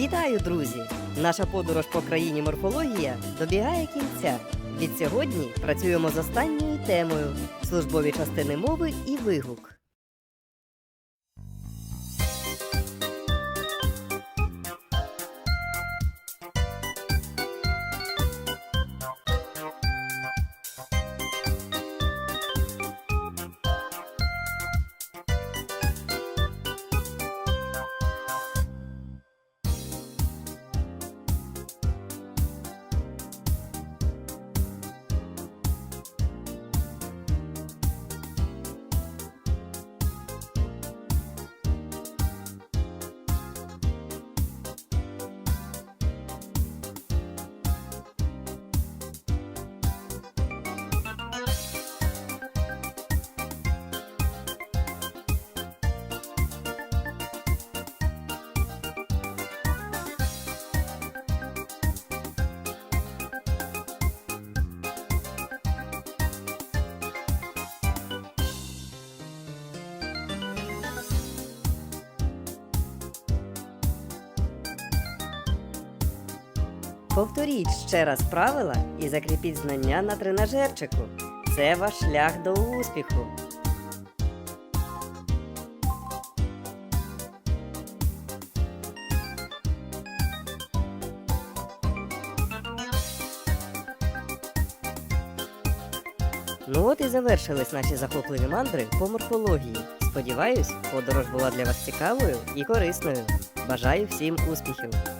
Вітаю, друзі! Наша подорож по країні морфологія добігає кінця. Від сьогодні працюємо з останньою темою службові частини мови і вигук. Повторіть ще раз правила і закріпіть знання на тренажерчику. Це ваш шлях до успіху. Ну от і завершились наші захопливі мандри по морфології. Сподіваюсь, подорож була для вас цікавою і корисною. Бажаю всім успіхів!